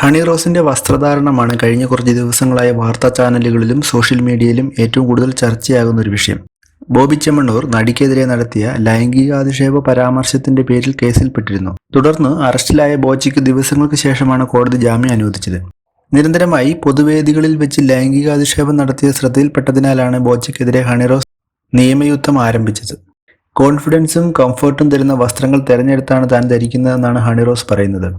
Honey റോസിന്റെ വസ്ത്രധാരണമാണ് കഴിഞ്ഞ കുറച്ച് ദിവസങ്ങളായ വാർത്താ ചാനലുകളിലും സോഷ്യൽ മീഡിയയിലും ഏറ്റവും കൂടുതൽ ചർച്ചയാകുന്ന ഒരു വിഷയം. ബോബി ചെമ്മണ്ണൂർ നടിക്കെതിരെ നടത്തിയ ലൈംഗികാധിക്ഷേപ പരാമർശത്തിന്റെ പേരിൽ കേസിൽപ്പെട്ടിരുന്നു. തുടർന്ന് അറസ്റ്റിലായ ബോച്ചിക്ക് ദിവസങ്ങൾക്ക് ശേഷമാണ് കോടതി ജാമ്യം അനുവദിച്ചത്. നിരന്തരമായി പൊതുവേദികളിൽ വെച്ച് ലൈംഗികാധിക്ഷേപം നടത്തിയ ശ്രദ്ധയിൽപ്പെട്ടതിനാലാണ് ബോച്ചിക്കെതിരെ ഹണിറോസ് നിയമയുദ്ധം ആരംഭിച്ചത്. കോൺഫിഡൻസും കംഫർട്ടും തരുന്ന വസ്ത്രങ്ങൾ തിരഞ്ഞെടുത്താണ് താൻ ധരിക്കുന്നതെന്നാണ് ഹണിറോസ് പറയുന്നത്.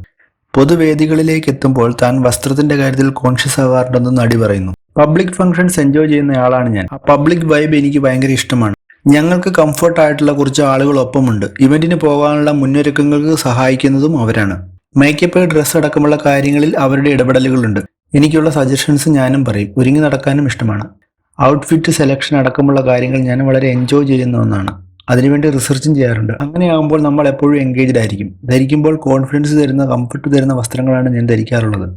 പൊതുവേദികളിലേക്ക് എത്തുമ്പോൾ താൻ വസ്ത്രത്തിന്റെ കാര്യത്തിൽ കോൺഷ്യസ് ആവാറുണ്ടെന്ന് നടി പറയുന്നു. പബ്ലിക് ഫംഗ്ഷൻസ് എൻജോയ് ചെയ്യുന്ന ആളാണ് ഞാൻ. ആ പബ്ലിക് വൈബ് എനിക്ക് ഭയങ്കര ഇഷ്ടമാണ്. ഞങ്ങൾക്ക് കംഫർട്ട് ആയിട്ടുള്ള കുറച്ച് ആളുകൾ ഒപ്പമുണ്ട് ഇവന്റിന് പോകാനുള്ള മുന്നൊരുക്കങ്ങൾക്ക് സഹായിക്കുന്നതും അവരാണ്. മേക്കപ്പ് ഡ്രസ്സ് അടക്കമുള്ള കാര്യങ്ങളിൽ അവരുടെ ഇടപെടലുകളുണ്ട്. എനിക്കുള്ള സജഷൻസ് ഞാനും പറയും. ഒരുങ്ങി നടക്കാനും ഇഷ്ടമാണ്. ഔട്ട്ഫിറ്റ് സെലക്ഷൻ അടക്കമുള്ള കാര്യങ്ങൾ ഞാൻ വളരെ എൻജോയ് ചെയ്യുന്ന ഒന്നാണ്. അതിനുവേണ്ടി റിസർച്ചും ചെയ്യാറുണ്ട്. അങ്ങനെയാകുമ്പോൾ നമ്മൾ എപ്പോഴും എൻഗേജ്ഡ് ആയിരിക്കും. ധരിക്കുമ്പോൾ കോൺഫിഡൻസ് തരുന്ന കംഫർട്ട് തരുന്ന വസ്ത്രങ്ങളാണ് ഞാൻ ധരിക്കാറുള്ളത്.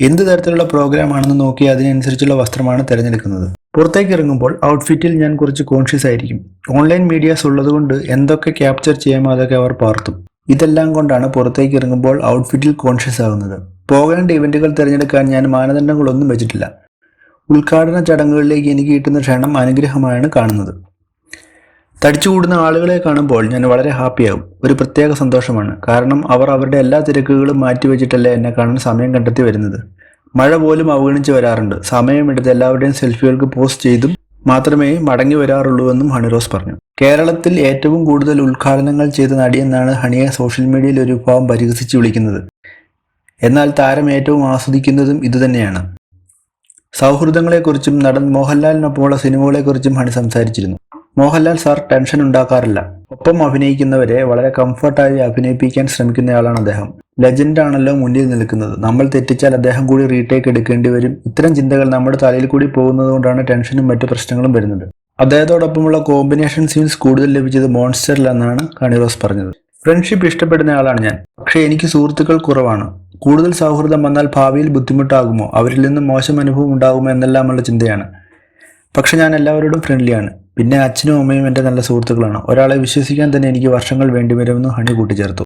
എന്ത് തരത്തിലുള്ള പ്രോഗ്രാം ആണെന്ന് നോക്കി അതിനനുസരിച്ചുള്ള വസ്ത്രമാണ് തിരഞ്ഞെടുക്കുന്നത്. പുറത്തേക്ക് ഇറങ്ങുമ്പോൾ ഔട്ട്ഫിറ്റിൽ ഞാൻ കുറച്ച് കോൺഷ്യസ് ആയിരിക്കും. ഓൺലൈൻ മീഡിയാസ് ഉള്ളതുകൊണ്ട് എന്തൊക്കെ ക്യാപ്ചർ ചെയ്യാമോ അതൊക്കെ അവർ പാർത്തും. ഇതെല്ലാം കൊണ്ടാണ് പുറത്തേക്ക് ഇറങ്ങുമ്പോൾ ഔട്ട്ഫിറ്റിൽ കോൺഷ്യസ് ആകുന്നത് പോകേണ്ട ഇവന്റുകൾ തിരഞ്ഞെടുക്കാൻ ഞാൻ മാനദണ്ഡങ്ങളൊന്നും വെച്ചിട്ടില്ല. ഉദ്ഘാടന ചടങ്ങുകളിലേക്ക് എനിക്ക് കിട്ടുന്ന ക്ഷണം അനുഗ്രഹമായാണ് കാണുന്നത്. തടിച്ചുകൂടുന്ന ആളുകളെ കാണുമ്പോൾ ഞാൻ വളരെ ഹാപ്പിയാവും ഒരു പ്രത്യേക സന്തോഷമാണ്. കാരണം അവർ അവരുടെ എല്ലാ തിരക്കുകളും മാറ്റിവെച്ചിട്ടല്ലേ എന്നെ കാണാൻ സമയം കണ്ടെത്തി വരുന്നത്. മഴ പോലും അവഗണിച്ച് വരാറുണ്ട്. സമയമെടുത്ത് എല്ലാവരുടെയും സെൽഫികൾക്ക് പോസ്റ്റ് ചെയ്തും മാത്രമേ മടങ്ങി വരാറുള്ളൂവെന്നും ഹണിറോസ് പറഞ്ഞു. കേരളത്തിൽ ഏറ്റവും കൂടുതൽ ഉദ്ഘാടനങ്ങൾ ചെയ്ത നടിയെന്നാണ് ഹണിയെ സോഷ്യൽ മീഡിയയിൽ ഒരു വിഭാഗം പരിഹസിച്ച് വിളിക്കുന്നത്. എന്നാൽ താരം ഏറ്റവും ആസ്വദിക്കുന്നതും ഇതുതന്നെയാണ്. സൗഹൃദങ്ങളെക്കുറിച്ചും നടൻ മോഹൻലാലിനൊപ്പമുള്ള സിനിമകളെക്കുറിച്ചും ഹണി സംസാരിച്ചിരുന്നു. മോഹൻലാൽ സാർ ടെൻഷൻ ഉണ്ടാക്കാറില്ല. ഒപ്പം അഭിനയിക്കുന്നവരെ വളരെ കംഫർട്ടായി അഭിനയിപ്പിക്കാൻ ശ്രമിക്കുന്നയാളാണ് അദ്ദേഹം. ലെജൻഡ് ആണല്ലോ മുന്നിൽ നിൽക്കുന്നത്. നമ്മൾ തെറ്റിച്ചാൽ അദ്ദേഹം കൂടി റീടേക്ക് എടുക്കേണ്ടി വരും. ഇത്തരം ചിന്തകൾ നമ്മുടെ തലയിൽ കൂടി പോകുന്നത് കൊണ്ടാണ് ടെൻഷനും മറ്റു പ്രശ്നങ്ങളും വരുന്നത്. അദ്ദേഹത്തോടൊപ്പമുള്ള കോമ്പിനേഷൻ സീൻസ് കൂടുതൽ ലഭിച്ചത് മോൺസ്റ്ററിലെന്നാണ് കണിറോസ് പറഞ്ഞത്. ഫ്രണ്ട്ഷിപ്പ് ഇഷ്ടപ്പെടുന്ന ആളാണ് ഞാൻ. പക്ഷേ എനിക്ക് സുഹൃത്തുക്കൾ കുറവാണ്. കൂടുതൽ സൗഹൃദം വന്നാൽ ഭാവിയിൽ ബുദ്ധിമുട്ടാകുമോ? അവരിൽ നിന്നും മോശം അനുഭവം ഉണ്ടാകുമോ എന്നെല്ലാമുള്ള ചിന്തയാണ്. പക്ഷെ ഞാൻ എല്ലാവരോടും ഫ്രണ്ട്ലിയാണ് പിന്നെ അച്ഛനും അമ്മയും എന്റെ നല്ല സുഹൃത്തുക്കളാണ്. ഒരാളെ വിശ്വസിക്കാൻ തന്നെ എനിക്ക് വർഷങ്ങൾ വേണ്ടി വേണ്ടിവരുമെന്ന് ഹണി കൂട്ടിച്ചേർത്തു.